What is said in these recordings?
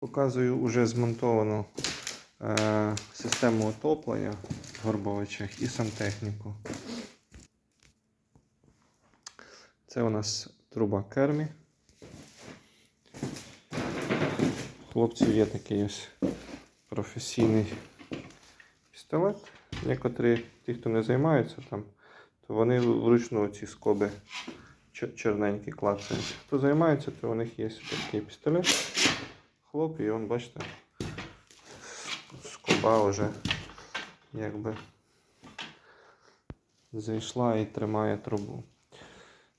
Показую вже змонтовану е, систему отоплення в Горбовичах і сантехніку. Це у нас труба кермі. Хлопців є такий ось професійний пістолет. Некоторі, ті, хто не займаються там, то вони вручну ці скоби чорненькі клацають. Хто займається, то у них є такий пістолет. Хлоп, і он, бачите, скоба вже якби зайшла і тримає трубу.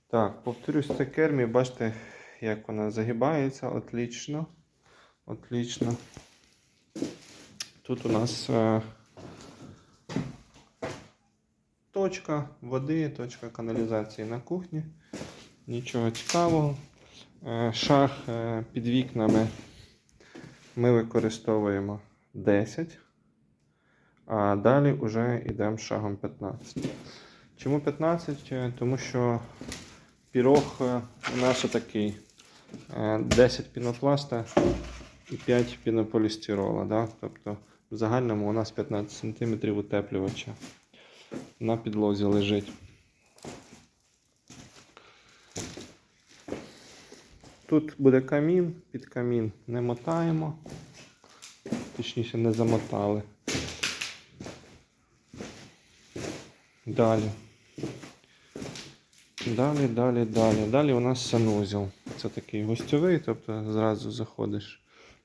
Так, повторюсь, це кермі, бачите, як вона загибається, отлично. Отлично. Тут у нас е, точка води, точка каналізації на кухні. Нічого цікавого. Е, Шах е, під вікнами ми використовуємо 10, а далі вже йдемо шагом 15. Чому 15? Е, Тому що пірог е, у нас отакий. Е, 10 пінопласта і 5 пінополістирола. Да? Тобто в загальному у нас 15 см утеплювача на підлозі лежить. Тут буде камін, під камін не мотаємо, точніше не замотали. Далі. Далі, далі, далі. Далі у нас санузел. Це такий гостьовий, тобто зразу заходиш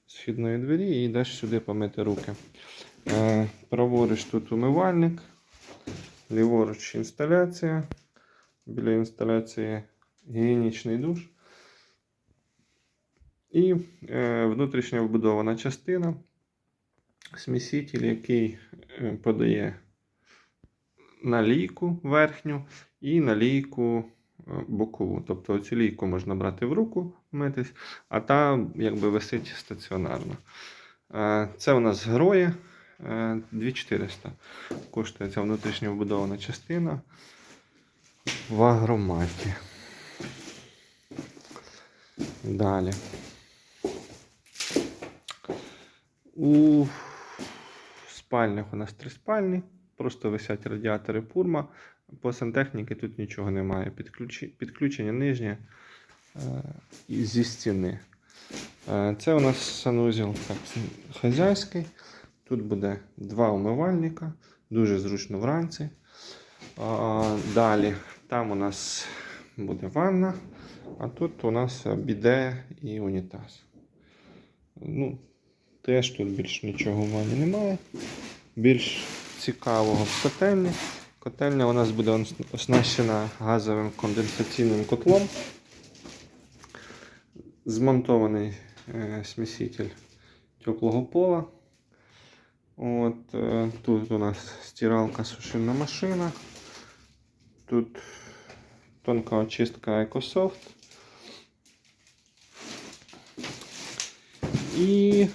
з вхідної двері і йдеш сюди помити руки. Е, праворуч тут умивальник, ліворуч інсталяція. Біля інсталяції гігієнічний душ. І е, внутрішня вбудована частина, сміситель, який е, подає налійку верхню і налійку е, бокову. Тобто цю лійку можна брати в руку, митись, а та якби висить стаціонарно. Це у нас героє 2400. Коштує ця внутрішня вбудована частина в агроматі. Далі. У спальнях у нас три спальні, просто висять радіатори пурма. По сантехніки тут нічого немає. Підключення нижнє е, зі стіни. Е, Це у нас санузел так, хазяйський. Тут буде два умивальника, дуже зручно вранці. Далі там у нас буде ванна, а тут у нас біде і унітаз. Ну, теж тут більш нічого в ванні немає. Більш цікавого в котельні. Котельня у нас буде оснащена газовим конденсаційним котлом. Змонтований е, сміситель теплого пола. От, е, тут у нас стиралка сушильна машина. Тут тонка очистка EcoSoft. І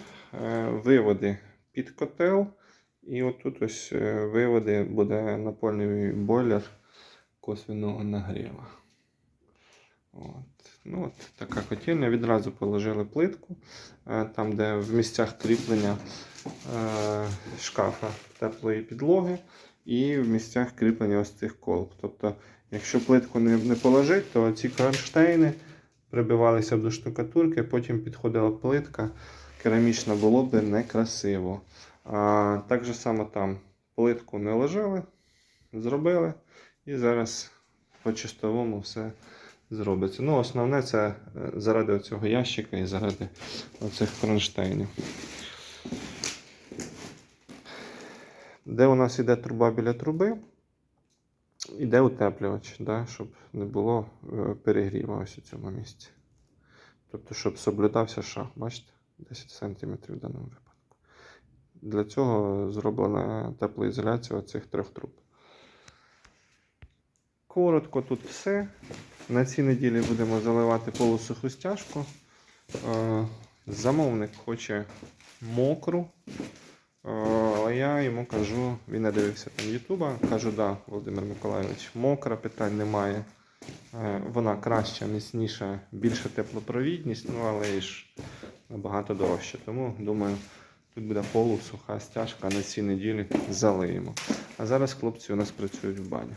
виводи під котел. І отут ось е, виводи буде напольний бойлер косвіного нагріва. От. Ну, от така котельня. Відразу положили плитку, е, там, де в місцях кріплення е, шкафа теплої підлоги, і в місцях кріплення ось цих колб. Тобто, якщо плитку не, не положити, то ці кронштейни прибивалися до штукатурки, потім підходила плитка, керамічна було б некрасиво. А, так же само там плитку не ложили, зробили, і зараз по чистовому все зробиться. Ну, основне це е, заради цього ящика і заради оцих кронштейнів. Де у нас іде труба біля труби, іде утеплювач, да, щоб не було е, перегріву ось у цьому місці. Тобто, щоб соблюдався шаг, бачите, 10 см в даному випадку. Для цього зроблена теплоізоляція оцих трьох труб. Коротко тут все. На цій неділі будемо заливати полусуху стяжку. Е, Замовник хоче мокру. Е, Але я йому кажу, він не дивився там Ютуба. Кажу, да, Володимир Миколайович, мокра, питань немає. Е, Вона краща, міцніша, більша теплопровідність, ну але ж набагато дорожче. Тому думаю, тут буде полусуха стяжка на цій неділі залиємо. А зараз хлопці у нас працюють в бані.